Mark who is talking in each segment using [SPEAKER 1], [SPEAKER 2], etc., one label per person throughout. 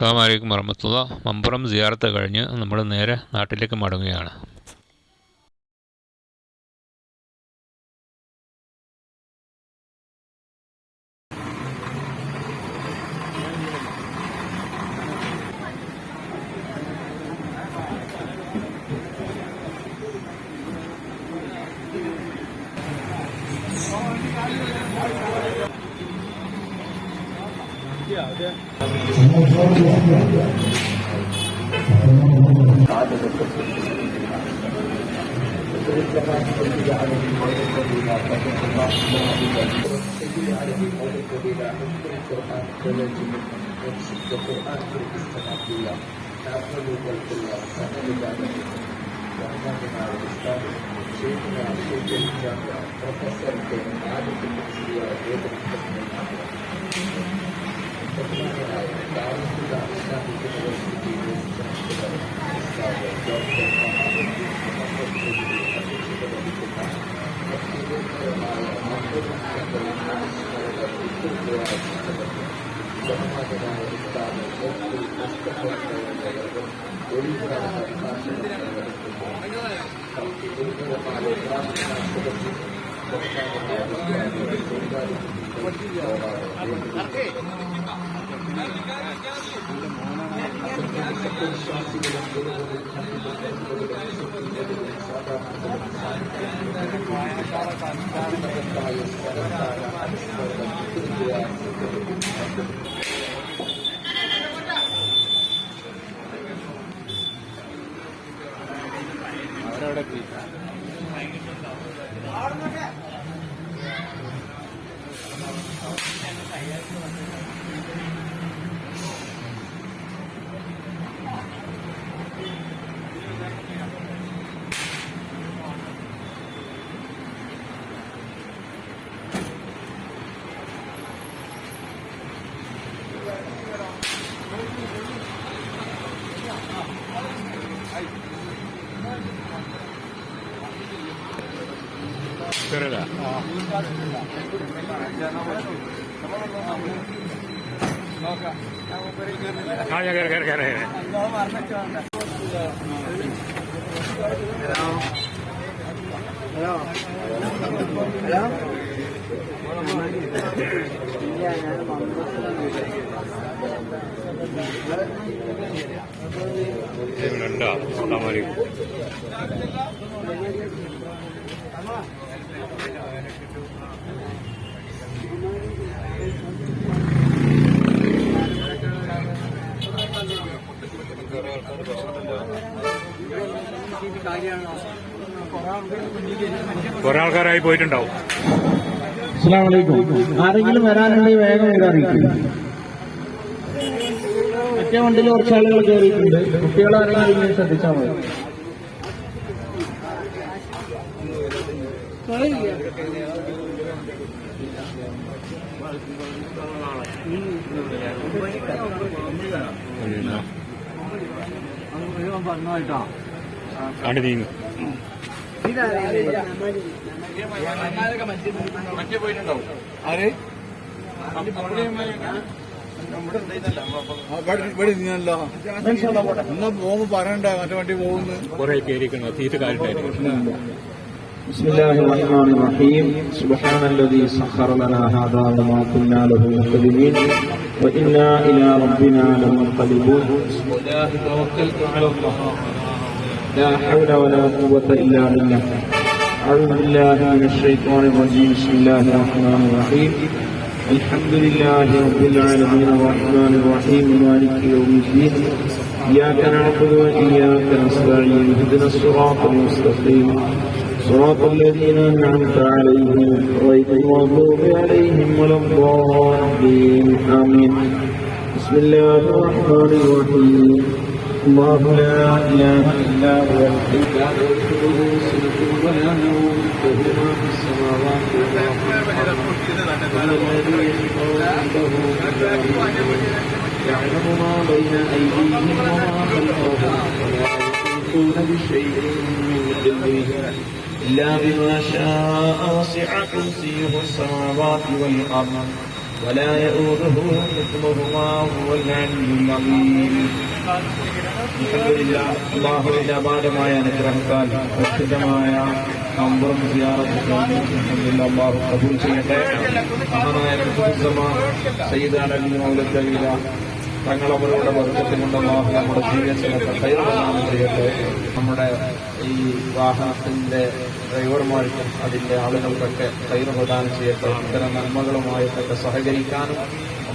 [SPEAKER 1] അസ്സാം വലൈക്കും വറഹമത്തുള്ള മമ്പുറം സിയാറത്ത് കഴിഞ്ഞ് നമ്മൾ നേരെ നാട്ടിലേക്ക് മടങ്ങുകയാണ്. Profesor Dengar di dan Thank. ഞാൻ കയറി കയറി കയറി ഹലോ അസ്സാം വലൈക്കും കുറെ ആൾക്കാരായി പോയിട്ടുണ്ടാവും.
[SPEAKER 2] അസ്സാം വലൈക്കും ആരെങ്കിലും വരാനുണ്ടെങ്കിൽ വേഗം അറിയിക്കും. മറ്റേ വണ്ടിയിൽ കുറച്ച് ആളുകൾ കയറിയിട്ടുണ്ട്. കുട്ടികളാരെങ്കിലും ശ്രദ്ധിച്ചാൽ മതി.
[SPEAKER 1] ആണ്ട് നീങ്ങും
[SPEAKER 3] ഇവിടെ നിന്നല്ലോ എന്നാ പോകുമ്പോ പറയണ്ട മറ്റേ വണ്ടി പോകുന്നു
[SPEAKER 1] കുറെ പേരിക്കണം തീറ്റ കാര്യമായിരിക്കും
[SPEAKER 2] بسم الله الرحمن الرحيم سبحان الذي سخر لنا هذا وما كنا له مقدمين وإنا إلى ربنا لمنقلبون بسم الله توكلت على الله لا حول ولا قوة إلا بالله. أعوذ بالله من الشيطان الرجيم. بسم الله الرحمن الرحيم. الحمد لله رب العالمين الرحمن الرحيم. مالك يوم الدين. إياك نعبد وإياك نستعين. اهدنا الصراط المستقيم. صراط الذين أنعمت عليهم غير المغضوب عليهم ولا الضالين. آمين. بسم الله الرحمن الرحيم. الله لا إله إلا يعلم ما بين أيديهم وما خلفهم ولا بشيء من علمه إلا بما شاء سعة كرسيه السماوات والأرض ولا يؤوده حفظهما هو العلي العظيم അള്ളാഹുവിന്റെ അപാരമായ അനുഗ്രഹത്താൽ പ്രസിദ്ധമായ അമ്പുറം സിയാറത്ത് അൽഹംദുലില്ലാ, അള്ളാഹു കബൂൽ ചെയ്യട്ടെ. മഹാനായ കുത്തുബുസ്സമ സയ്യിദ് അലി മൗലത്തലീല തങ്ങളവരുടെ അള്ളാഹു നമ്മുടെ ജീവിതത്തിനൊക്കെ കൈറൊന്നാമം ചെയ്യട്ടെ നമ്മുടെ ഈ വാഹനത്തിന്റെ ഡ്രൈവർമാർക്കും അതിന്റെ ആളുകൾക്കൊക്കെ കൈറ് പ്രദാനം ചെയ്യട്ടെ. ഇത്തരം നന്മകളുമായിട്ടൊക്കെ സഹകരിക്കാനും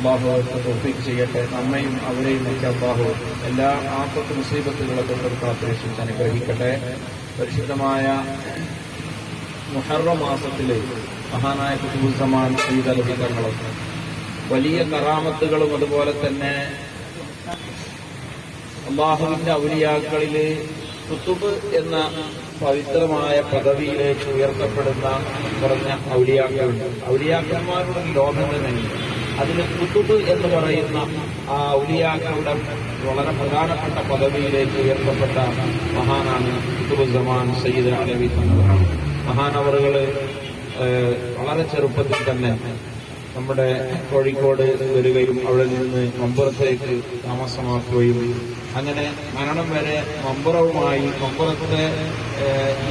[SPEAKER 2] അവർക്ക് തോഫിക്ക് ചെയ്യട്ടെ. നമ്മയും അവരെയും ഒക്കെ അള്ളാഹു എല്ലാ ആപത്ത് മുസീബത്തുകളെ തൊട്ടും അനുഗ്രഹിക്കട്ടെ. പരിശുദ്ധമായ മുഹറ മാസത്തിലെ മഹാനായ കുത്തുബുസമാൻ ശ്രീതലഭിതങ്ങളും വലിയ കറാമത്തുകളും അതുപോലെ തന്നെ അള്ളാഹുവിന്റെ ഔലിയാക്കളിൽ കുത്തുബ് എന്ന പവിത്രമായ പദവിയിലേക്ക് ഉയർത്തപ്പെടുന്ന കുറഞ്ഞ ഔലിയാക്കളുണ്ട്. ഔലിയാക്കന്മാരുടെ ലോകം തന്നെ അതിൽ കുത്തുബ് എന്ന് പറയുന്ന ആ ഔലിയാക്കളുടെ വളരെ പ്രധാനപ്പെട്ട പദവിയിലേക്ക് ഉയർത്തപ്പെട്ട മഹാനാണ് കുത്തുബുസമാൻ സയ്യിദ് അലവി തങ്ങൾ മഹാനവറുകൾ വളരെ ചെറുപ്പത്തിൽ തന്നെ നമ്മുടെ കോഴിക്കോട് വരികയും അവിടെ നിന്ന് മമ്പുറത്തേക്ക് താമസമാക്കുകയും അങ്ങനെ മരണം വരെ മമ്പുറവുമായി മമ്പുറത്തെ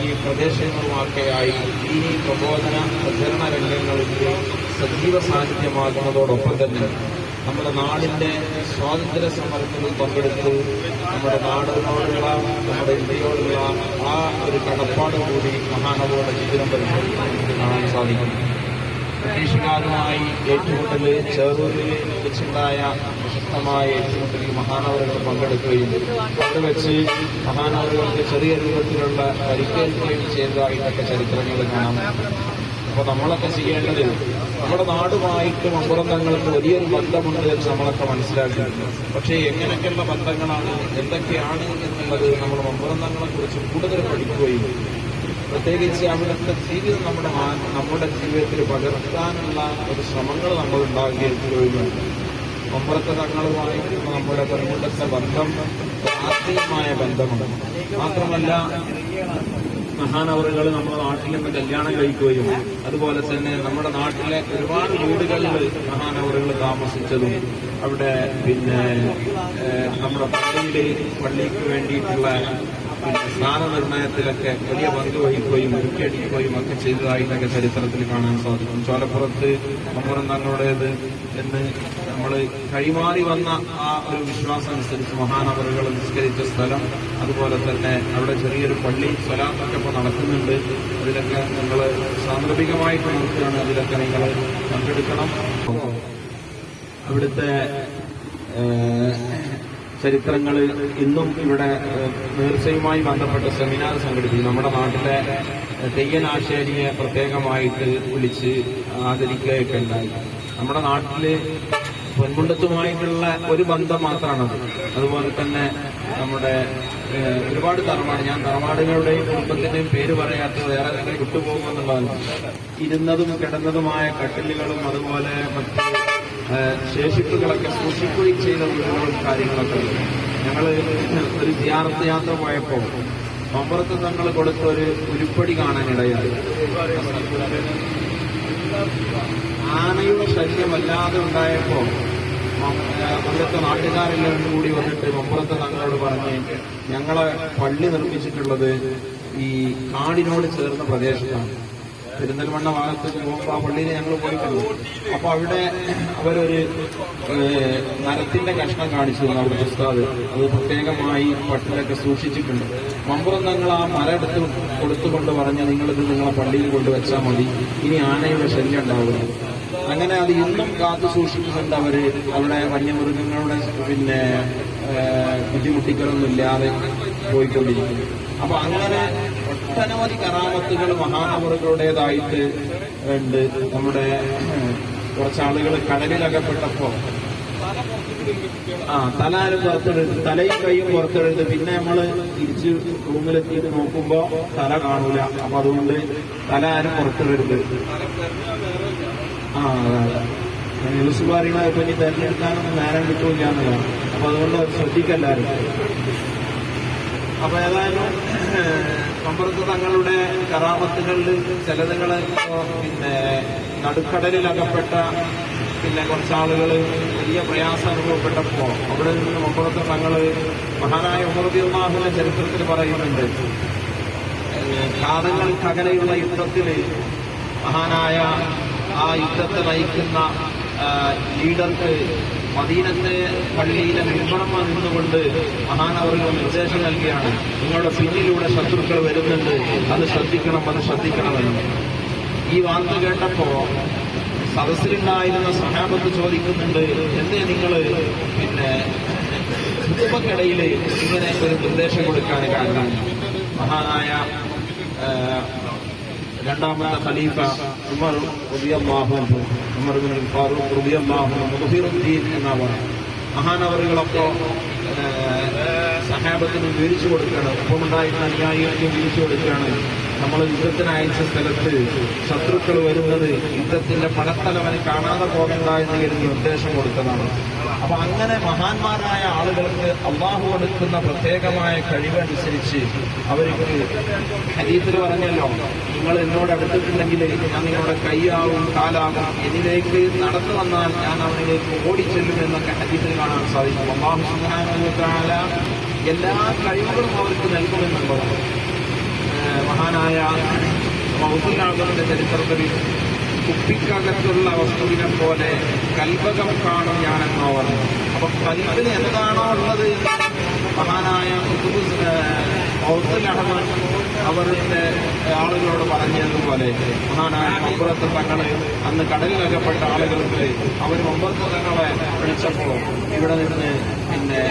[SPEAKER 2] ഈ പ്രദേശങ്ങളുമൊക്കെയായി ഈ പ്രബോധന പ്രചരണ രംഗങ്ങളിലെ സജീവ സാന്നിധ്യമാകുന്നതോടൊപ്പം തന്നെ നമ്മുടെ നാടിന്റെ സ്വാതന്ത്ര്യ സമരത്തിൽ പങ്കെടുത്ത്. നമ്മുടെ നാടിനോടുള്ള നമ്മുടെ ഇന്ത്യയോടുള്ള ആ ഒരു കടപ്പാട് കൂടി മഹാനവരുടെ ജീവിതം പരിശോധിച്ച് കാണാൻ സാധിക്കുന്നു ബ്രിട്ടീഷുകാരുമായി ഏറ്റുമുട്ടൽ ചേറൂരിൽ വെച്ചുണ്ടായ പ്രശസ്തമായ ഏറ്റുമുട്ടലിൽ മഹാനവറുകൾ പങ്കെടുക്കുകയും അവിടെ വെച്ച് മഹാനവറുകൾക്ക് ചെറിയ രൂപത്തിലുള്ള പരിക്കേൽക്കുകയും ചെയ്തതായിട്ടൊക്കെ ചരിത്രങ്ങൾ കാണാം. അപ്പൊ നമ്മളൊക്കെ ചെയ്യേണ്ടത് നമ്മുടെ നാടുമായിട്ട് മമ്പുറന്തങ്ങൾക്ക് വലിയൊരു ബന്ധമുണ്ട് എന്ന് നമ്മളൊക്കെ മനസ്സിലാക്കിയിട്ടുണ്ട്. പക്ഷേ എങ്ങനെയൊക്കെയുള്ള ബന്ധങ്ങളാണ് എന്തൊക്കെയാണ് എന്നുള്ളത് നമ്മൾ മമ്പുറന്തങ്ങളെ തങ്ങളെക്കുറിച്ച് കൂടുതൽ പഠിക്കുകയും പ്രത്യേകിച്ച് അവിടുത്തെ ജീവിതം നമ്മുടെ നമ്മുടെ ജീവിതത്തിൽ പകർത്താനുള്ള ഒരു ശ്രമങ്ങൾ നമ്മൾ ഉണ്ടാകുകയും ഒമ്പറത്തെ തങ്ങളുമായിട്ടുള്ള നമ്മുടെ പെൺകുട്ടത്തെ ബന്ധം ആത്മീയമായ ബന്ധമാണ്. മാത്രമല്ല മഹാനവറുകൾ നമ്മുടെ നാട്ടിൽ കല്യാണം കഴിക്കുകയും അതുപോലെ തന്നെ നമ്മുടെ നാട്ടിലെ ഒരുപാട് വീടുകളിൽ മഹാനവറുകൾ താമസിച്ചതും അവിടെ പിന്നെ നമ്മുടെ പള്ളിയിലെ പള്ളിക്ക് വേണ്ടിയിട്ടുള്ള സ്ഥാനനിർണയത്തിലൊക്കെ വലിയ പങ്ക് വഹിക്കുകയും മുറുക്കിയടിക്കുകയും ഒക്കെ ചെയ്തതായിട്ടൊക്കെ ചരിത്രത്തിൽ കാണാൻ സാധിക്കും. ചോലപ്പുറത്ത് മമ്പുറം തങ്ങളുടേത് എന്ന് നമ്മൾ കൈമാറി വന്ന ആ ഒരു വിശ്വാസം അനുസരിച്ച് മഹാനവറുകൾ നിസ്കരിച്ച സ്ഥലം അതുപോലെ തന്നെ അവിടെ ചെറിയൊരു പള്ളി സ്വലാത്തൊക്കെ ഇപ്പോൾ നടക്കുന്നുണ്ട്. അതിലൊക്കെ നിങ്ങൾ സാന്ദർഭികമായിട്ട് നോക്കുകയാണ് അതിലൊക്കെ നിങ്ങൾ പങ്കെടുക്കണം. അവിടുത്തെ ചരിത്രങ്ങൾ ഇന്നും ഇവിടെ നേർച്ചയുമായി ബന്ധപ്പെട്ട സെമിനാർ സംഘടിപ്പിച്ചു. നമ്മുടെ നാട്ടിലെ തെയ്യനാശേരിയെ പ്രത്യേകമായിട്ട് വിളിച്ച് ആദരിക്കുകയൊക്കെ ഉണ്ടായി. നമ്മുടെ നാട്ടിൽ പൊൻകുണ്ടത്തുമായിട്ടുള്ള ഒരു ബന്ധം മാത്രമാണത് അതുപോലെ തന്നെ നമ്മുടെ ഒരുപാട് തറവാട് ഞാൻ തറവാടുകളുടെയും കുടുംബത്തിന്റെയും പേര് പറയാത്ത വേറെ വിട്ടുപോകുമെന്നുള്ളതാണ് ഇരുന്നതും കിടന്നതുമായ കട്ടിലുകളും അതുപോലെ മറ്റ് ശേഷിപ്പുകളൊക്കെ സൂക്ഷിക്കുകയും ചെയ്ത വീടുകളും കാര്യങ്ങളൊക്കെ ഞങ്ങൾ ഒരു ജിയാറത്ത് യാത്ര പോയപ്പോൾ മമ്പുറത്ത് തങ്ങൾ കൊടുത്ത ഒരു ഉരുപ്പടി കാണാനിടയായി. ആനയുടെ ശല്യം വല്ലാതെ ഉണ്ടായപ്പോൾ അന്നത്തെ നാട്ടുകാരെല്ലാം കൂടി വന്നിട്ട് മമ്പുറത്ത് തങ്ങളോട് പറഞ്ഞ് ഞങ്ങളെ പള്ളി നിർമ്മിച്ചിട്ടുള്ളത് ഈ കാടിനോട് ചേർന്ന പ്രദേശത്താണ്. പെരിന്തൽമണ്ണ ഭാഗത്ത് ആ പള്ളിയിൽ ഞങ്ങൾ പോയിട്ടുണ്ട് അപ്പൊ അവിടെ അവരൊരു മരത്തിന്റെ കഷ്ണം കാണിച്ചു തന്നു അവിടെ ഉസ്താദ്. അത് പ്രത്യേകമായി പട്ടിലൊക്കെ സൂക്ഷിച്ചിട്ടുണ്ട്. മമ്പുറം ആ മരം എടുത്ത് കൊടുത്തുകൊണ്ട് പറഞ്ഞ് നിങ്ങളിത് നിങ്ങളെ പള്ളിയിൽ കൊണ്ടുവച്ചാൽ മതി. ഇനി ആനയുടെ ശല്യം ഉണ്ടാവില്ല അങ്ങനെ അത് ഇന്നും കാത്തു സൂക്ഷിക്കുന്നുണ്ട് അവർ. അവിടെ വന്യമൃഗങ്ങളുടെ പിന്നെ ബുദ്ധിമുട്ടിക്കലൊന്നും ഇല്ലാതെ പോയിക്കൊണ്ടിരിക്കുന്നു. അപ്പൊ അങ്ങനെ ഒട്ടനവധി കറാമത്തുകൾ മഹാനവറുകളുടേതായിട്ട് ഉണ്ട് നമ്മുടെ കുറച്ചാളുകൾ കടലിലകപ്പെട്ടപ്പോ ആ തല ആരും പുറത്തെടുത്ത് തലയും കൈയും പുറത്തെടുത്ത് പിന്നെ നമ്മൾ തിരിച്ച് റൂമിലെത്തിയിട്ട് നോക്കുമ്പോ തല കാണൂല. അപ്പൊ അതുകൊണ്ട് തല ആരും പുറത്തിടരുത്. ആ ന്യൂസ് പറയുന്ന ഇപ്പൊ തെരഞ്ഞെടുക്കാനൊന്നും നേരം കിട്ടൂല അപ്പൊ അതുകൊണ്ട് അത് ശ്രദ്ധിക്കല്ലാരും അപ്പൊ ഏതായാലും സമ്പർക്ക തങ്ങളുടെ കറാമത്തുകളിൽ ചിലതുകൾ ഇപ്പോ പിന്നെ നടുക്കടലിൽ അകപ്പെട്ട പിന്നെ കുറച്ചാളുകൾ വലിയ പ്രയാസം അനുഭവപ്പെട്ടപ്പോൾ അവിടെ നിന്ന് മുമ്പത്തെ തങ്ങൾ മഹാനായ ഉമർദിമാഹുവിന്റെ ചരിത്രത്തിൽ പറയുന്നുണ്ട്. കാതങ്ങൾക്കകലെയുള്ള യുദ്ധത്തിൽ മഹാനായ ആ യുദ്ധത്തെ നയിക്കുന്ന ലീഡർക്ക് മദീനത്തെ പള്ളിയിലെ നിർമ്മാണം നിന്നുകൊണ്ട് അവർക്ക് നിർദ്ദേശം നൽകിയാണ്. നിങ്ങളുടെ പിന്നിലൂടെ ശത്രുക്കൾ വരുന്നുണ്ട്. അത് ശ്രദ്ധിക്കണം അത് ശ്രദ്ധിക്കണമെന്ന്. ഈ വാർത്ത കേട്ടപ്പോ സദസ്സിലുണ്ടായിരുന്ന സഹാബത്ത് ചോദിക്കുന്നുണ്ട് എന്തേ നിങ്ങൾ പിന്നെ കുടുംബക്കിടയിൽ ഇങ്ങനെ ഒരു നിർദ്ദേശം കൊടുക്കാൻ കാരണം മഹാനായ രണ്ടാമത്തെ ഖലീഫ ഉമർ അൻഹു ഉമർ ബിൻ ഫാറൂഖ് റളിയല്ലാഹു അൻഹു മുഹീറുദ്ദീൻ എന്നാ പറയുന്നത് മഹാനവറുകളൊക്കെ സഹാബത്തിന് വിവരിച്ചു കൊടുക്കുകയാണ്. ഒപ്പമുണ്ടായിരുന്ന അനുയായികൾക്ക് വിവരിച്ചു കൊടുക്കുകയാണ്. നമ്മൾ യുദ്ധത്തിന് അയച്ച സ്ഥലത്ത് ശത്രുക്കൾ വരുന്നത് യുദ്ധത്തിന്റെ പടത്തലവന് കാണാതെ പോകണ്ട എന്ന് കരുതി നിർദ്ദേശം കൊടുത്തതാണ്. അപ്പൊ അങ്ങനെ മഹാന്മാരായ ആളുകൾക്ക് അള്ളാഹു കൊടുക്കുന്ന പ്രത്യേകമായ കഴിവനുസരിച്ച് അവർക്ക് ഹരീത്തിൽ പറഞ്ഞല്ലോ നിങ്ങൾ എന്നോട് അടുത്തിട്ടുണ്ടെങ്കിൽ ഞാൻ നിങ്ങളുടെ കൈയാവും കാലാവും എന്നിലേക്ക് നടന്നു വന്നാൽ ഞാൻ അവനിലേക്ക് ഓടിച്ചെല്ലും എന്നൊക്കെ ഹരീത്തിൽ കാണാൻ സാധിക്കും. അള്ളാഹു സുബ്ഹാനഹു എല്ലാ കഴിവുകളും അവർക്ക് നൽകുമെന്നുള്ളതാണ്. മഹാനായ മൗസുലാഗറിന്റെ ചരിത്രത്തിൽ കുപ്പിക്കകത്തുള്ള വസ്തുവിനെ പോലെ കൽപകം കാണും ഞാനെന്നോ പറഞ്ഞു അപ്പൊ കൽപ്പിന് എന്താണോ ഉള്ളത്? മഹാനായ മൗസുലഹമൻ അവരുടെ ആളുകളോട് പറഞ്ഞതുപോലെ മഹാനായ മമ്പുറത്ത് തങ്ങൾ അന്ന് കടലിലകപ്പെട്ട ആളുകൾക്ക് അവർ മമ്പുറത്ത് തങ്ങളെ വിളിച്ചപ്പോൾ ഇവിടെ നിന്ന് പിന്നെ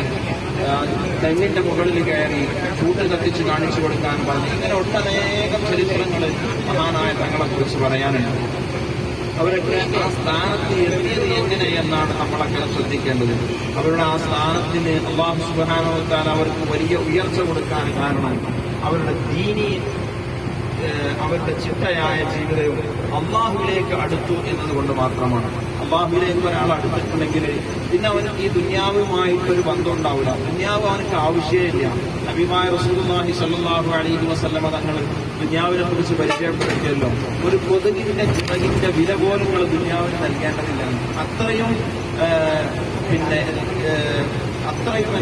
[SPEAKER 2] തെങ്ങിന്റെ മുകളിൽ കയറി ചൂട്ട് കത്തിച്ച് കാണിച്ചു കൊടുക്കാൻ പറഞ്ഞു. ഇങ്ങനെ ഒട്ടനേകം ചരിത്രങ്ങൾ മഹാനായ തങ്ങളെക്കുറിച്ച് പറയാനുണ്ട്. അവരൊക്കെ ആ സ്ഥാനത്ത് എത്തിയത് എങ്ങനെ എന്നാണ് നമ്മളൊക്കെ ശ്രദ്ധിക്കേണ്ടത്. അവരുടെ ആ സ്ഥാനത്തിന് അള്ളാഹു സുബാനോത്താൻ അവർക്ക് വലിയ ഉയർച്ച കൊടുക്കാൻ കാരണം അവരുടെ ദീനി അവരുടെ ചിട്ടയായ ജീവിതവും അള്ളാഹുവിലേക്ക് അടുത്തു എന്നതുകൊണ്ട് മാത്രമാണ്. അള്ളാഹുവിലേക്ക് ഒരാൾ അടുത്തിട്ടുണ്ടെങ്കിൽ പിന്നെ അവന് ഈ ദുന്യാവുമായിട്ടൊരു ബന്ധം ഉണ്ടാവില്ല ദുന്യാവ് അവനക്ക് ആവശ്യമില്ല. നബിമായ റസൂലുള്ളാഹി സല്ലല്ലാഹു അലൈഹി വസല്ലമ തങ്ങൾ ദുന്യാവിനെ കുറിച്ച് പരിചയപ്പെടുത്തിയല്ലോ. ഒരു കൊതുകിന്റെ ചിറകിന്റെ വില പോലും നിങ്ങൾ ദുന്യാവിന് നൽകേണ്ടതില്ല. അത്രയും പിന്നെ അത്രയും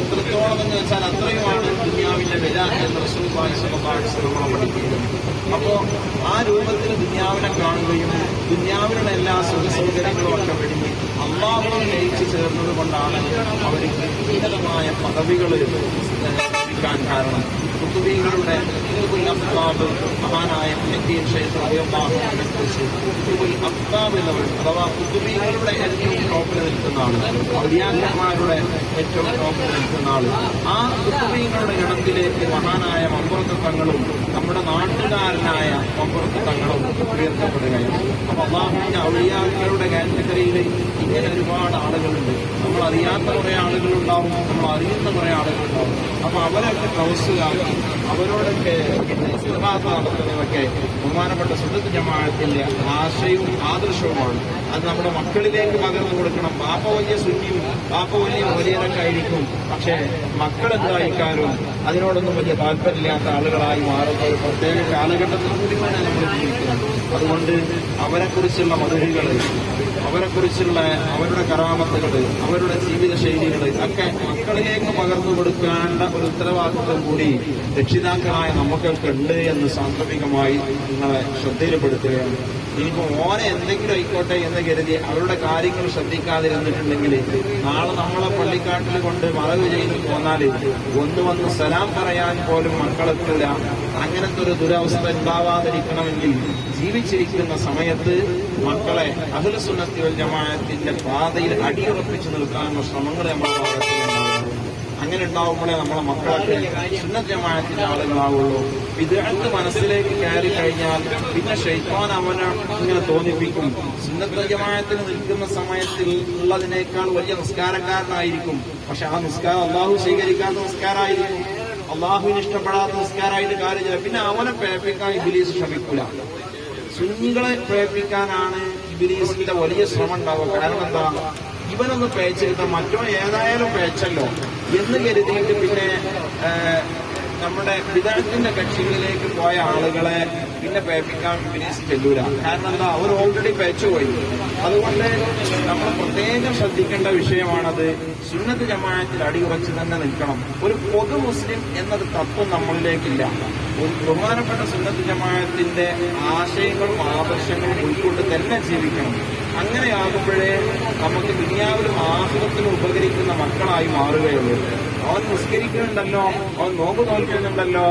[SPEAKER 2] എത്രത്തോളം എന്ന് വെച്ചാൽ അത്രയുമാണ് ദുനിയാവിന്റെ വില എന്ന് റസൂലുള്ളാഹി പഠിക്കുന്നത് അപ്പോ ആ രൂപത്തിൽ ദുനിയാവിനെ കാണുകയും ദുന്യാവിനുള്ള എല്ലാ സുഖ സൗകര്യങ്ങളും ഒക്കെ വെടിഞ്ഞ് അള്ളാഹുവിനെ ലയിച്ചു ചേർന്നത് കൊണ്ടാണ് അവർക്ക് ഉന്നതമായ പദവികൾ ലഭിക്കാൻ കാരണം. കുത്തുബീകളുടെ കുത്തുബുൽ അഫ്താബ് മഹാനായ മുഹദ്ദീൻ ഷെയ്ഖ് അൻഹുവിനെ കുറിച്ച് കുത്തുബുൽ അഫ്താബ് എന്നവർ അഥവാ കുത്തുബീകളുടെ ഏറ്റവും ടോപ്പിൽ നിൽക്കുന്ന ആൾ ഔലിയാക്കന്മാരുടെ ഏറ്റവും ടോപ്പിൽ നിൽക്കുന്ന ആൾ ആ കുത്തുബീങ്ങളുടെ ഗണത്തിലേക്ക് മഹാനായ മമ്പുറത്ത് തങ്ങളും നമ്മുടെ നാട്ടുകാരനായ മമ്പുറത്ത് തങ്ങളും ഉയർത്തപ്പെടുകയാണ് അപ്പൊ അള്ളാഹുവിന്റെ ഔലിയാക്കളുടെ കാറ്റഗറിയിൽ ഇങ്ങനെ ഒരുപാട് ആളുകളുണ്ട് നമ്മൾ അറിയാത്ത കുറെ ആളുകളുണ്ടാവും നമ്മൾ അറിയുന്ന കുറെ ആളുകളുണ്ടാവും. അപ്പൊ അവരൊക്കെ കൗസുകാക്കി അവരോടൊക്കെ സിറാത്ത് ബഹുമാനപ്പെട്ട സുഹൃത്ത് ജമാഅത്തിന്റെ ആശയവും ആദർശവുമാണ്. അത് നമ്മുടെ മക്കളിലേക്ക് പകർന്നു കൊടുക്കണം. പാപ്പ വലിയ സുന്നിയും പാപ്പ വലിയ വലിയതൊക്കെയായിരിക്കും പക്ഷേ മക്കൾ എന്തായിക്കാരും അതിനോടൊന്നും വലിയ താല്പര്യമില്ലാത്ത ആളുകളായി മാറുന്ന ഒരു പ്രത്യേക കാലഘട്ടത്തിൽ കൂടി വേണം നമ്മൾ ജീവിക്കുന്നത്. അതുകൊണ്ട് അവരെക്കുറിച്ചുള്ള മധുരികൾ അവരെക്കുറിച്ചുള്ള അവരുടെ കറാമത്തുകൾ അവരുടെ ജീവിത ശൈലികൾ ഒക്കെ മക്കളിലേക്ക് പകർന്നു കൊടുക്കേണ്ട ഒരു ഉത്തരവാദിത്വം കൂടി രക്ഷിതാക്കളായ നമുക്കൊക്കെ ഉണ്ട് എന്ന് സാന്ദർഭികമായി നിങ്ങളെ ശ്രദ്ധയിൽപ്പെടുത്തുകയാണ്. ഇനിയിപ്പോ ഓനെ എന്തെങ്കിലും ആയിക്കോട്ടെ എന്ന് കരുതി അവരുടെ കാര്യങ്ങൾ ശ്രദ്ധിക്കാതിരുന്നിട്ടുണ്ടെങ്കിൽ നാളെ നമ്മളെ പള്ളിക്കാട്ടിൽ കൊണ്ട് മറവ് ചെയ്ത് പോന്നാൽ ഒന്ന് വന്ന് സലാം പറയാൻ പോലും മക്കളെത്തില്ല. അങ്ങനത്തെ ഒരു ദുരവസ്ഥ ഉണ്ടാവാതിരിക്കണമെങ്കിൽ ജീവിച്ചിരിക്കുന്ന സമയത്ത് മക്കളെ അഖിലസുന്നത്തി വൽ ജമാഅത്തിന്റെ പാതയിൽ അടിയുറപ്പിച്ചു നിൽക്കാനുള്ള ശ്രമങ്ങൾ നമ്മുടെ അങ്ങനെ ഉണ്ടാവുമ്പോഴേ നമ്മളെ മക്കളൊക്കെ സുന്നജമായത്തിന്റെ ആളുകളാവുള്ളൂ. വിദേഹത്ത് മനസ്സിലേക്ക് കയറി കഴിഞ്ഞാൽ പിന്നെ ഷെയ്ഫാൻ അവനെ ഇങ്ങനെ തോന്നിപ്പിക്കും. സുന്നത്തജമായത്തിന് നിൽക്കുന്ന സമയത്തിൽ ഉള്ളതിനേക്കാൾ വലിയ നിസ്കാരക്കാരനായിരിക്കും. പക്ഷെ ആ നിസ്കാരം അള്ളാഹു സ്വീകരിക്കാത്ത നിസ്കാരമായിരിക്കും. അള്ളാഹുവിന് ഇഷ്ടപ്പെടാത്ത നിസ്കാരമായിട്ട് കാര്യം പിന്നെ അവനെ പേപ്പിക്കാൻ ഇബിലീസ് ശ്രമിക്കൂല. സുന്നികളെ പ്രേപ്പിക്കാനാണ് ഇബിലീസിന്റെ വലിയ ശ്രമം ഉണ്ടാവുക കാരണം എന്താ? ഇവനൊന്ന് പേച്ചെടുത്ത മറ്റോ ഏതായാലും പേച്ചല്ലോ എന്ന് കരുതിയിട്ട് പിന്നെ നമ്മുടെ വിദഗ്ധത്തിന്റെ കക്ഷികളിലേക്ക് പോയ ആളുകളെ പിന്നെ പേപ്പിക്കാൻ ഇബിലീസ് ചെല്ലൂല. കാരണം എന്താ? അവർ ഓൾറെഡി പേച്ചു പോയി. അതുകൊണ്ട് നമ്മൾ പ്രത്യേകം ശ്രദ്ധിക്കേണ്ട വിഷയമാണത് സുന്നത്ത് ജമാഅത്തിൽ അടിയുറച്ച് തന്നെ നിൽക്കണം. ഒരു പൊതു മുസ്ലിം എന്നൊരു തത്വം നമ്മളിലേക്കില്ല. ബഹുമാനപ്പെട്ട സുന്നത്ത് ജമാഅത്തിന്റെ ആശയങ്ങളും ആദർശങ്ങളും ഉൾക്കൊണ്ട് തന്നെ ജീവിക്കണം. അങ്ങനെയാകുമ്പോഴേ നമുക്ക് ദുനിയാവിലും ആഹ്ലത്തിന് ഉപകരിക്കുന്ന മക്കളായി മാറുകയുള്ളൂ. അവൻ നിസ്കരിക്കുന്നുണ്ടല്ലോ അവൻ നോമ്പ് നോൽക്കുന്നുണ്ടല്ലോ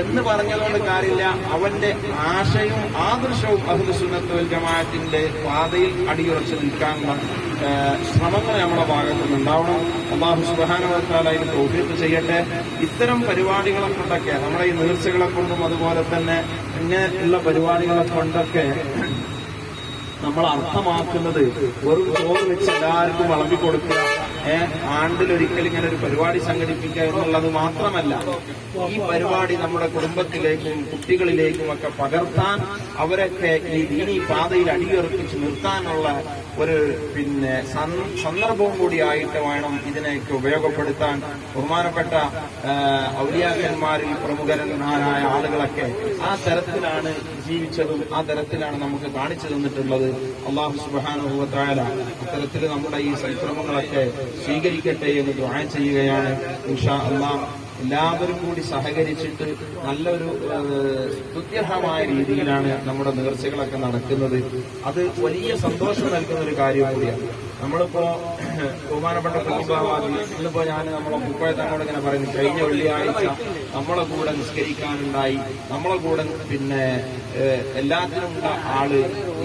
[SPEAKER 2] എന്ന് പറഞ്ഞതുകൊണ്ട് കാര്യമില്ല. അവന്റെ ആശയവും ആദർശവും അഹുദ് സുന്നത്ത് ജമാഅത്തിന്റെ പാതയിൽ അടിയുറച്ച് നിൽക്കാനുള്ള ശ്രമങ്ങൾ നമ്മുടെ ഭാഗത്തു നിന്നുണ്ടാവണം അള്ളാഹു സുബാനുവത്താൽ അതിന് ചെയ്യട്ടെ. ഇത്തരം പരിപാടികളെ കൊണ്ടൊക്കെ നമ്മുടെ ഈ നേർച്ചകളെ കൊണ്ടും അതുപോലെ തന്നെ ഇങ്ങനെയുള്ള പരിപാടികളെ കൊണ്ടൊക്കെ നമ്മൾ അർത്ഥമാക്കുന്നത് വെറും ചോറ് വെച്ച് എല്ലാവർക്കും വളമ്പി കൊടുക്കുക. ആണ്ടിലൊരിക്കൽ ഇങ്ങനെ ഒരു പരിപാടി സംഘടിപ്പിക്കുക എന്നുള്ളത് മാത്രമല്ല ഈ പരിപാടി നമ്മുടെ കുടുംബത്തിലേക്കും കുട്ടികളിലേക്കും ഒക്കെ പകർത്താൻ അവരൊക്കെ ഈ ദീനി പാതയിൽ അടിയുറപ്പിച്ച് നിർത്താനുള്ള ഒരു പിന്നെ സന്- സന്ദർഭവും കൂടിയായിട്ട് വേണം ഇതിനെയൊക്കെ ഉപയോഗപ്പെടുത്താൻ. ബഹുമാനപ്പെട്ട ഔലിയാകന്മാരിൽ പ്രമുഖരന്മാരായ ആളുകളൊക്കെ ആ തരത്തിലാണ് ജീവിച്ചതും ആ തരത്തിലാണ് നമുക്ക് കാണിച്ചു തന്നിട്ടുള്ളത്. അള്ളാഹു സുബാനുഭവത്തായ അത്തരത്തിൽ നമ്മുടെ ഈ സൽക്രമങ്ങളൊക്കെ സ്വീകരിക്കട്ടെ എന്ന് ദ്വാ ചെയ്യുകയാണ്. ഉഷാ അള്ളാഹ് എല്ലാവരും കൂടി സഹകരിച്ചിട്ട് നല്ലൊരു ഏഹ്, സ്തുത്യർഹമായ രീതിയിലാണ് നമ്മുടെ നേർച്ചകളൊക്കെ നടക്കുന്നത്. അത് വലിയ സന്തോഷം നൽകുന്ന ഒരു കാര്യം കൂടിയാണ്. നമ്മളിപ്പോ ബഹുമാനപ്പെട്ട കുടുംബവാദി ഇന്നിപ്പോ ഞാൻ നമ്മളെ മുപ്പഴ തങ്ങളോട് ഇങ്ങനെ പറയുന്നു കഴിഞ്ഞ വെള്ളിയാഴ്ച നമ്മളെ കൂടെ നിസ്കരിക്കാനുണ്ടായി നമ്മളെ കൂടെ പിന്നെ എല്ലാത്തിനും ആൾ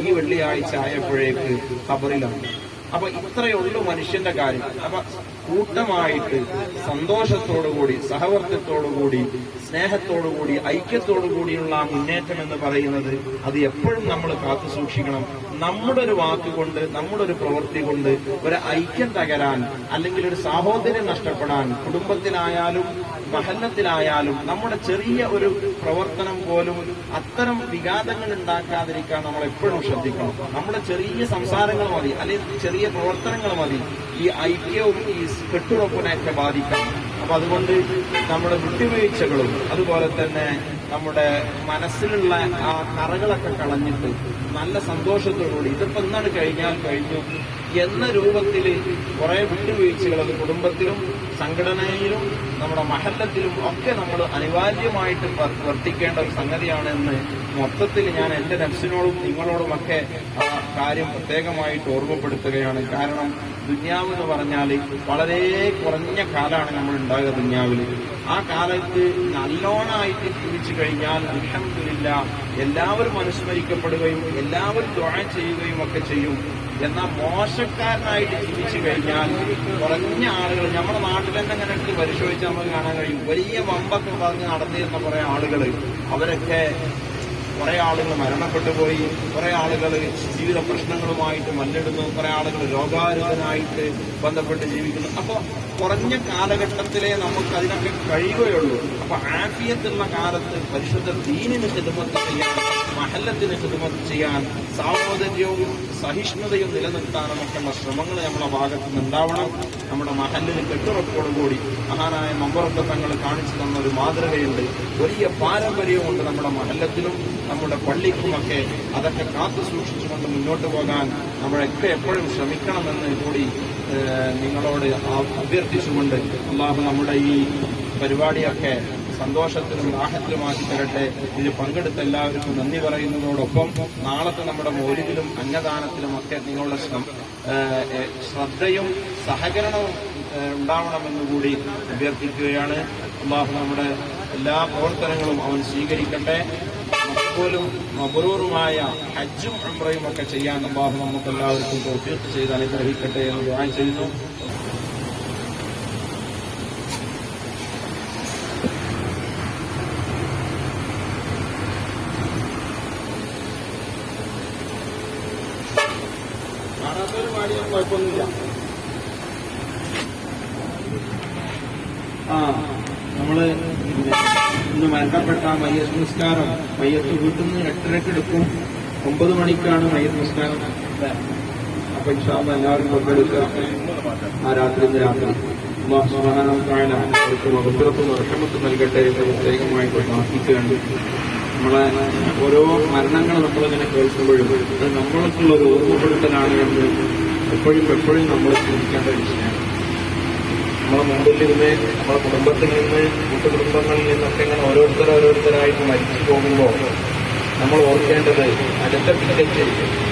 [SPEAKER 2] ഈ വെള്ളിയാഴ്ച ആയപ്പോഴേക്ക് ഖബറിലാണ് അപ്പൊ ഇത്രയേ ഉള്ളൂ മനുഷ്യന്റെ കാര്യം. അപ്പൊ കൂട്ടമായിട്ട് സന്തോഷത്തോടുകൂടി സഹവർത്തിത്തോടുകൂടി സ്നേഹത്തോടുകൂടി ഐക്യത്തോടുകൂടിയുള്ള മുന്നേറ്റം എന്ന് പറയുന്നത് അത് എപ്പോഴും നമ്മൾ കാത്തു സൂക്ഷിക്കണം. നമ്മുടെ ഒരു വാക്കുകൊണ്ട് നമ്മുടെ ഒരു പ്രവൃത്തി കൊണ്ട് ഒരു ഐക്യം തകരാൻ അല്ലെങ്കിൽ ഒരു സാഹോദര്യം നഷ്ടപ്പെടാൻ കുടുംബത്തിലായാലും മഹല്ലത്തിലായാലും നമ്മുടെ ചെറിയ ഒരു പ്രവർത്തനം പോലും അത്തരം വിഘാതങ്ങൾ ഉണ്ടാക്കാതിരിക്കാൻ നമ്മൾ എപ്പോഴും ശ്രദ്ധിക്കണം. നമ്മുടെ ചെറിയ സംസാരങ്ങൾ മതി അല്ലെങ്കിൽ ചെറിയ പ്രവർത്തനങ്ങൾ മതി. ഈ ഐക്യവും ഈ കെട്ടുറപ്പിനെയൊക്കെ ബാധിക്കാം. അപ്പൊ അതുകൊണ്ട് നമ്മുടെ വിട്ടുവീഴ്ചകളും അതുപോലെ തന്നെ നമ്മുടെ മനസ്സിലുള്ള ആ കറകളൊക്കെ കളഞ്ഞിട്ട് നല്ല സന്തോഷത്തോടുകൂടി ഇതിപ്പോ എന്നാണ് കഴിഞ്ഞാൽ കഴിഞ്ഞു എന്ന രൂപത്തിൽ കുറെ വിട്ടുവീഴ്ചകൾ അത് കുടുംബത്തിലും സംഘടനയിലും നമ്മുടെ മഹല്ലത്തിലും ഒക്കെ നമ്മൾ അനിവാര്യമായിട്ട് വർ- വർത്തിക്കേണ്ട ഒരു സംഗതിയാണെന്ന് മൊത്തത്തിൽ ഞാൻ എന്റെ നഫ്സിനോടും നിങ്ങളോടുമൊക്കെ ആ കാര്യം പ്രത്യേകമായിട്ട് ഓർമ്മപ്പെടുത്തുകയാണ്. കാരണം ദുന്യാവ് എന്ന് പറഞ്ഞാൽ വളരെ കുറഞ്ഞ കാലമാണ് നമ്മൾ ഉണ്ടാകുക ദുന്യാവിൽ. ആ കാലത്ത് നല്ലോണമായിട്ട് ജീവിച്ചു കഴിഞ്ഞാൽ അലഹമില്ല എല്ലാവരും അനുസ്മരിക്കപ്പെടുകയും എല്ലാവരും ദ്വാ ചെയ്യുകയും ഒക്കെ ചെയ്യും. എന്നാൽ മോശക്കാരനായിട്ട് ജീവിച്ചു കഴിഞ്ഞാൽ കുറഞ്ഞ ആളുകൾ നമ്മുടെ നാട്ടിൽ തന്നെ അങ്ങനെ എടുത്ത് പരിശോധിച്ച് നമുക്ക് കാണാൻ കഴിയും. വലിയ വമ്പൊക്കെ പറഞ്ഞ് നടന്നിരുന്ന കുറെ ആളുകൾ അവരൊക്കെ കുറെ ആളുകൾ മരണപ്പെട്ടു പോയി. കുറെ ആളുകൾ ജീവിത പ്രശ്നങ്ങളുമായിട്ട് മല്ലിടുന്നു. കുറെ ആളുകൾ രോഗാരുതനായിട്ട് ബന്ധപ്പെട്ട് ജീവിക്കുന്നു. അപ്പോൾ കുറഞ്ഞ കാലഘട്ടത്തിലേ നമുക്ക് അതിനൊക്കെ കഴിയുകയുള്ളൂ. അപ്പൊ ആഫിയത്തുള്ള കാലത്ത് പരിശുദ്ധ ദീനിന് ഹിതമത്ത് ചെയ്യാൻ മഹല്ലത്തിന് ഹിദ്മത്ത് ചെയ്യാൻ സാഹോദര്യവും സഹിഷ്ണുതയും നിലനിർത്താനുമൊക്കെയുള്ള ശ്രമങ്ങൾ നമ്മുടെ ഭാഗത്തു നിന്നുണ്ടാവണം നമ്മുടെ മഹല്ലിന് കെട്ടുറപ്പോടുകൂടി മഹാനായ മമ്പറൊക്കെ തങ്ങൾ കാണിച്ചു തന്ന ഒരു മാതൃകയുണ്ട്. വലിയ പാരമ്പര്യമുണ്ട് നമ്മുടെ മഹല്ലത്തിലും നമ്മുടെ പള്ളിക്കുമൊക്കെ. അതൊക്കെ കാത്തു സൂക്ഷിച്ചുകൊണ്ട് മുന്നോട്ട് പോകാൻ നമ്മളൊക്കെ എപ്പോഴും ശ്രമിക്കണമെന്ന് കൂടി നിങ്ങളോട് അഭ്യർത്ഥിച്ചുകൊണ്ട് അള്ളാഹു നമ്മുടെ ഈ പരിപാടിയൊക്കെ സന്തോഷത്തിലും ദാഹത്തിലുമാക്കി തരട്ടെ. ഇതിൽ പങ്കെടുത്ത എല്ലാവർക്കും നന്ദി പറയുന്നതോടൊപ്പം നാളത്തെ നമ്മുടെ മൗലികിലും അന്നദാനത്തിലും ഒക്കെ നിങ്ങളുടെ ശ്രദ്ധയും സഹകരണവും ഉണ്ടാവണമെന്ന് കൂടി അഭ്യർത്ഥിക്കുകയാണ്. അള്ളാഹു നമ്മുടെ എല്ലാ പ്രവർത്തനങ്ങളും അവൻ സ്വീകരിക്കട്ടെ. പോലും മബറൂറുമായ ഹജ്ജും അമ്പ്രയും ഒക്കെ ചെയ്യാൻ അള്ളാഹു നമുക്ക് എല്ലാവർക്കും ചെയ്ത് അനുഗ്രഹിക്കട്ടെ എന്ന് ഞാൻ ചെയ്യുന്നു കാണാത്തൊരു പാടിയാൽ കുഴപ്പമൊന്നുമില്ല ആ നമ്മൾ പിന്നെ ഇന്ന് മരണപ്പെട്ട മയ്യത്ത് നിസ്കാരം മയ്യത്ത് വീട്ടിൽ നിന്ന് എട്ടരക്ക് എടുക്കും. ഒമ്പത് മണിക്കാണ് മയ്യത്ത് നിസ്കാരം. അപ്പൊ ഇൻഷാല്ല എല്ലാവരും പങ്കെടുക്കുക ആ രാത്രി രാത്രി തആല അവർക്ക് റഹ്മത്തും നൽകട്ടെ എന്ന് പ്രത്യേകമായിട്ട് പ്രാർത്ഥിക്കുകയാണ്. നമ്മളെ ഓരോ മരണങ്ങൾ നമ്മളിങ്ങനെ കേൾക്കുമ്പോഴും അത് നമ്മൾക്കുള്ള ഒരു ഓർമ്മപ്പെടുത്തലാണ് എന്ന് എപ്പോഴും എപ്പോഴും നമ്മൾ ചിന്തിക്കേണ്ട വിഷയമാണ് നമ്മളെ മുമ്പിൽ നിന്ന് നമ്മളെ കുടുംബത്തിൽ നിന്ന് കൂട്ടുകുടുംബങ്ങളിൽ നിന്നൊക്കെ ഇങ്ങനെ ഓരോരുത്തർ ഓരോരുത്തരായിട്ട് മരിച്ചു പോകുമ്പോൾ നമ്മൾ ഓർക്കേണ്ടത് അടുത്ത ടിക്കറ്റ്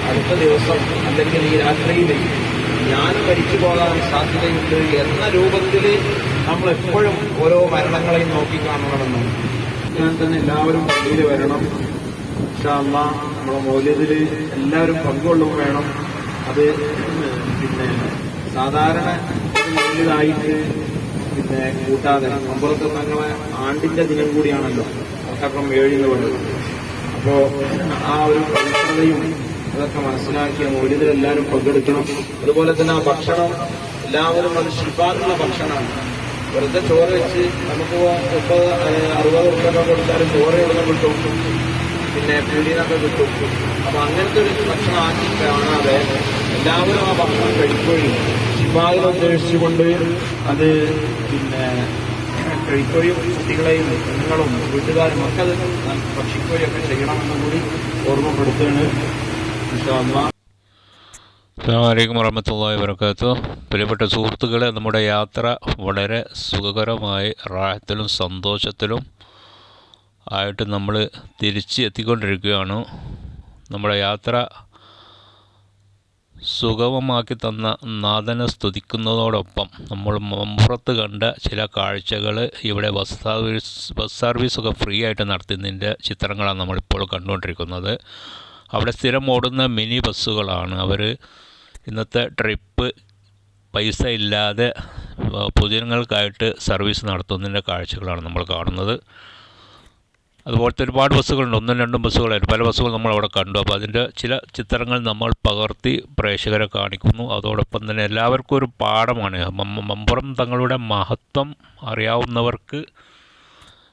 [SPEAKER 2] അടുത്ത ദിവസം അല്ലെങ്കിൽ ഈ രാത്രിയിൽ ഞാൻ മരിച്ചു പോകാൻ സാധ്യതയുണ്ട് എന്ന രൂപത്തിൽ നമ്മൾ എപ്പോഴും ഓരോ മരണങ്ങളെയും നോക്കിക്കാണണമെന്ന് ഞാൻ തന്നെ എല്ലാവരും പള്ളിയിൽ വരണം. ഇൻഷാല്ല നമ്മളെ മൂല്യത്തിൽ എല്ലാവരും പങ്കുകൊള്ളും വേണം. അത് പിന്നെ സാധാരണ മൗലിദായിട്ട് പിന്നെ കൂട്ടാതെ അമ്പലത്തിൽ ഞങ്ങളെ ആണ്ടിന്റെ ദിനം കൂടിയാണല്ലോ. മുഹറം ഏഴിന് പറയുന്നത് അപ്പോ ആ ഒരു പവിത്രതയും അതൊക്കെ മനസ്സിലാക്കിയ മൗലിദിൽ എല്ലാവരും പങ്കെടുക്കണം. അതുപോലെ തന്നെ ആ ഭക്ഷണം എല്ലാവരും അത് ശിഫാനുള്ള ഭക്ഷണമാണ്. വെറുതെ ചോറ് വെച്ച് നമുക്ക് മുപ്പത് അറുപത് റുപ്യൊക്കെ കൊടുത്താലും ചോറ് എവിടെ കിട്ടും? പിന്നെ പീടിനൊക്കെ കിട്ടും. അപ്പൊ അങ്ങനത്തെ ഒരു ഭക്ഷണം ആക്കി കാണാതെ എല്ലാവരും ആ ഭക്ഷണം കഴിക്കുകയും ശിഫാവിനെ ഉദ്ദേശിച്ചുകൊണ്ട് അത് പിന്നെ കഴിക്കുകയും കുട്ടികളെയും കുഞ്ഞുങ്ങളും വീട്ടുകാരും ഒക്കെ അത് ഭക്ഷിക്കുകയും ഒക്കെ ചെയ്യണമെന്നും കൂടി ഓർമ്മപ്പെടുത്തുകയാണ്. അല്ലാ.
[SPEAKER 4] അസ്സാമലൈക്കും വറഹമത്തല്ലാഹി വർക്കാത്തു പ്രിയപ്പെട്ട സുഹൃത്തുക്കളെ നമ്മുടെ യാത്ര വളരെ സുഖകരമായി റാഹത്തിലും സന്തോഷത്തിലും ആയിട്ട് നമ്മൾ തിരിച്ച് എത്തിക്കൊണ്ടിരിക്കുകയാണ്. നമ്മുടെ യാത്ര സുഗമമാക്കി തന്ന നാഥനെ സ്തുതിക്കുന്നതോടൊപ്പം നമ്മൾ മമ്പുറത്ത് കണ്ട ചില കാഴ്ചകൾ ഇവിടെ ബസ് സർവീസ് ബസ് സർവീസൊക്കെ ഫ്രീ ആയിട്ട് നടത്തുന്നതിന്റെ ചിത്രങ്ങളാണ് നമ്മളിപ്പോൾ കണ്ടുകൊണ്ടിരിക്കുന്നത്. അവിടെ സ്ഥിരം ഓടുന്ന മിനി ബസ്സുകളാണ്. അവർ ഇന്നത്തെ ട്രിപ്പ് പൈസ ഇല്ലാതെ പൊതുജനങ്ങൾക്കായിട്ട് സർവീസ് നടത്തുന്നതിന്റെ കാഴ്ചകളാണ് നമ്മൾ കാണുന്നത്. അതുപോലത്തെ ഒരുപാട് ബസ്സുകളുണ്ട്. ഒന്നും രണ്ടും ബസ്സുകളായിരുന്നു. പല ബസ്സുകൾ നമ്മൾ അവിടെ കണ്ടു. അപ്പോൾ അതിന്റെ ചില ചിത്രങ്ങൾ നമ്മൾ പകർത്തി പ്രേക്ഷകരെ കാണിക്കുന്നു. അതോടൊപ്പം തന്നെ എല്ലാവർക്കും ഒരു പാഠമാണ്. മമ്പുറം തങ്ങളുടെ മഹത്വം അറിയാവുന്നവർക്ക്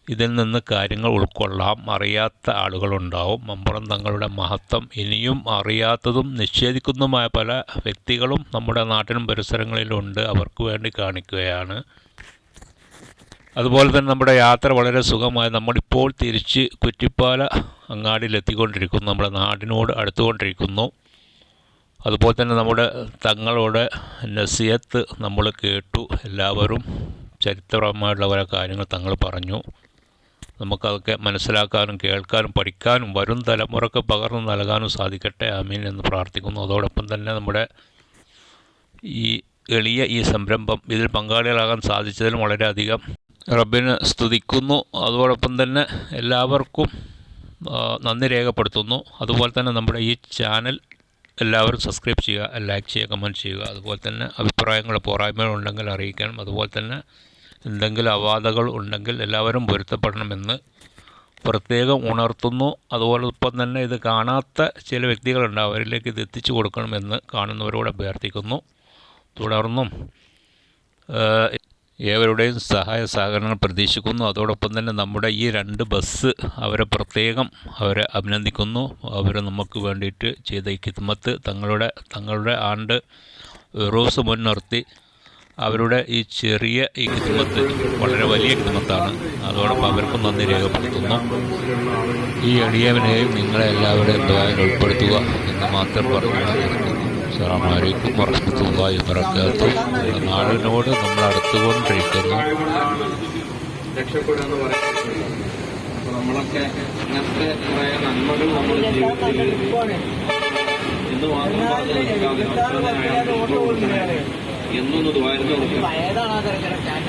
[SPEAKER 4] ഇതിൽ നിന്ന് കാര്യങ്ങൾ ഉൾക്കൊള്ളാം. അറിയാത്ത ആളുകളുണ്ടാവും. മമ്പുറം തങ്ങളുടെ മഹത്വം ഇനിയും അറിയാത്തതും നിഷേധിക്കുന്നതുമായ പല വ്യക്തികളും നമ്മുടെ നാട്ടിലും പരിസരങ്ങളിലുണ്ട് അവർക്ക് വേണ്ടി കാണിക്കുകയാണ്. അതുപോലെ തന്നെ നമ്മുടെ യാത്ര വളരെ സുഖമായി. നമ്മളിപ്പോൾ തിരിച്ച് കുറ്റിപ്പാല അങ്ങാടിയിലെത്തിക്കൊണ്ടിരിക്കുന്നു. നമ്മുടെ നാടിനോട് അടുത്തുകൊണ്ടിരിക്കുന്നു. അതുപോലെ തന്നെ നമ്മുടെ തങ്ങളുടെ നസിയത്ത് നമ്മൾ കേട്ടു. എല്ലാവരും ചരിത്രപരമായിട്ടുള്ള പല കാര്യങ്ങൾ തങ്ങൾ പറഞ്ഞു. നമുക്കതൊക്കെ മനസ്സിലാക്കാനും കേൾക്കാനും പഠിക്കാനും വരും തലമുറയ്ക്ക് പകർന്നു നൽകാനും സാധിക്കട്ടെ. അമീൻ എന്ന് പ്രാർത്ഥിക്കുന്നു. അതോടൊപ്പം തന്നെ നമ്മുടെ ഈ എളിയ ഈ സംരംഭം ഇതിൽ പങ്കാളികളാകാൻ സാധിച്ചതിലും വളരെയധികം റബ്ബിനെ സ്തുതിക്കുന്നു. അതോടൊപ്പം തന്നെ എല്ലാവർക്കും നന്ദി രേഖപ്പെടുത്തുന്നു. അതുപോലെ തന്നെ നമ്മുടെ ഈ ചാനൽ എല്ലാവരും സബ്സ്ക്രൈബ് ചെയ്യുക ലൈക്ക് ചെയ്യുക കമന്റ് ചെയ്യുക. അതുപോലെ തന്നെ അഭിപ്രായങ്ങൾ പോരായ്മകൾ ഉണ്ടെങ്കിൽ അറിയിക്കണം. അതുപോലെ തന്നെ എന്തെങ്കിലും അവാധകൾ ഉണ്ടെങ്കിൽ എല്ലാവരും പൊരുത്തപ്പെടണമെന്ന് പ്രത്യേകം ഉണർത്തുന്നു. അതോടൊപ്പം തന്നെ ഇത് കാണാത്ത ചില വ്യക്തികളുണ്ട് അവരിലേക്ക് ഇത് എത്തിച്ചു കൊടുക്കണമെന്ന് കാണുന്നവരോട് അഭ്യർത്ഥിക്കുന്നു. തുടർന്നും ഏവരുടെയും സഹായ സഹകരണങ്ങൾ പ്രതീക്ഷിക്കുന്നു. അതോടൊപ്പം തന്നെ നമ്മുടെ ഈ രണ്ട് ബസ് അവരെ പ്രത്യേകം അവരെ അഭിനന്ദിക്കുന്നു. അവർ നമുക്ക് വേണ്ടിയിട്ട് ചെയ്ത ഈ കിത്മത്ത് തങ്ങളുടെ തങ്ങളുടെ ആണ്ട് റോസ് മുൻനിർത്തി അവരുടെ ഈ ചെറിയ ഈ കിത്മത്ത് വളരെ വലിയ കിത്മത്താണ് അതോടൊപ്പം അവർക്കും നന്ദി രേഖപ്പെടുത്തുന്നു. ഈ അടിയവനെയും നിങ്ങളെ എല്ലാവരുടെയും ദ്വാരം ഉൾപ്പെടുത്തുക എന്ന് മാത്രം പറഞ്ഞു അസ്സാമലൈക്കും വറഹമത്തല്ലാഹി വബറകാതുഹു നമ്മുടെ നാടിനോട് നമ്മൾ അടുത്തുകൊണ്ടിരിക്കുന്നു
[SPEAKER 2] രക്ഷപ്പെടുക എന്ന് നമ്മളൊക്കെ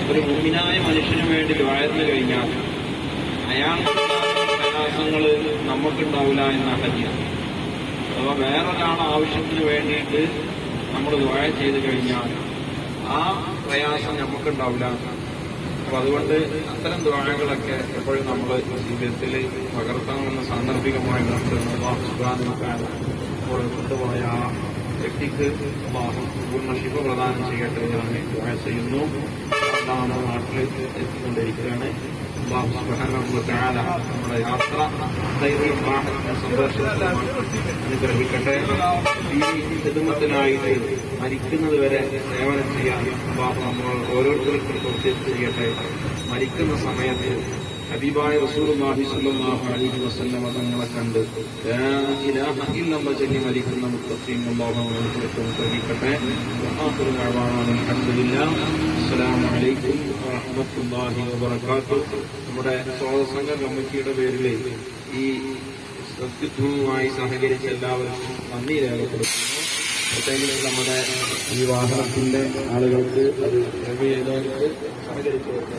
[SPEAKER 2] ഒരു വേണ്ടി ദ്വാരന്ന് കഴിഞ്ഞാൽ അയാളുടെ പ്രയാസങ്ങൾ നമുക്കുണ്ടാവില്ല എന്ന ഹജ്ജ് അഥവാ വേറൊരാളെ ആവശ്യത്തിന് വേണ്ടിയിട്ട് നമ്മൾ ദ്വായ ചെയ്ത് കഴിഞ്ഞാൽ ആ പ്രയാസം നമുക്കുണ്ടാവില്ല. അപ്പൊ അതുകൊണ്ട് അത്തരം ദ്വാരങ്ങളൊക്കെ എപ്പോഴും നമ്മൾ ജീവിതത്തിൽ പകർത്തണമെന്ന് സാന്ദർഭികമായി തആല ഇപ്പോൾ കൊണ്ടുപോയ ആ വ്യക്തിക്ക് പൂർണ പ്രദാനം ചെയ്യട്ടെ ദ്വാര ചെയ്യുന്നു. നാട്ടിലേക്ക് എത്തിക്കൊണ്ടിരിക്കുകയാണ്. വ തആല നമ്മുടെ യാത്ര റാഹത്തും സന്തോഷവും അനുഗ്രഹിക്കട്ടെ. ഈ ഹിദമത്തിനായിട്ട് മരിക്കുന്നത് വരെ സേവനം ചെയ്യാൻ അല്ലാഹു നമ്മൾ ഓരോരുത്തർക്കും ചെയ്യട്ടെ. മരിക്കുന്ന സമയത്ത് ഹബീബായ റസൂലുള്ളാഹി സ്വല്ലല്ലാഹു അലൈഹി വസല്ലം തങ്ങളെ കണ്ട് ലാ ഇലാഹ ഇല്ലല്ലാഹ് ചൊല്ലി മരിക്കുന്ന മുത്തഖീൻ അല്ലാഹു നമ്മൾക്ക് ശ്രമിക്കട്ടെ വആഖിറു ദഅവാന അൽഹംദുലില്ലാഹ്. അസ്സലാമു അലൈക്കും വറഹ്മത്തുള്ളാഹി വബറകാതുഹു. നമ്മുടെ സ്വാതസംഗ കമ്മിറ്റിയുടെ പേരിൽ ഈ സത്യത്വവുമായി സഹകരിച്ച എല്ലാവർക്കും നന്ദി രേഖപ്പെടുത്തുന്നു. പ്രത്യേകിച്ച് നമ്മുടെ ഈ വാഹനത്തിന്റെ ആളുകൾക്ക് അത് രവി ചെയ്തവർക്ക് സഹകരിച്ചവർക്ക്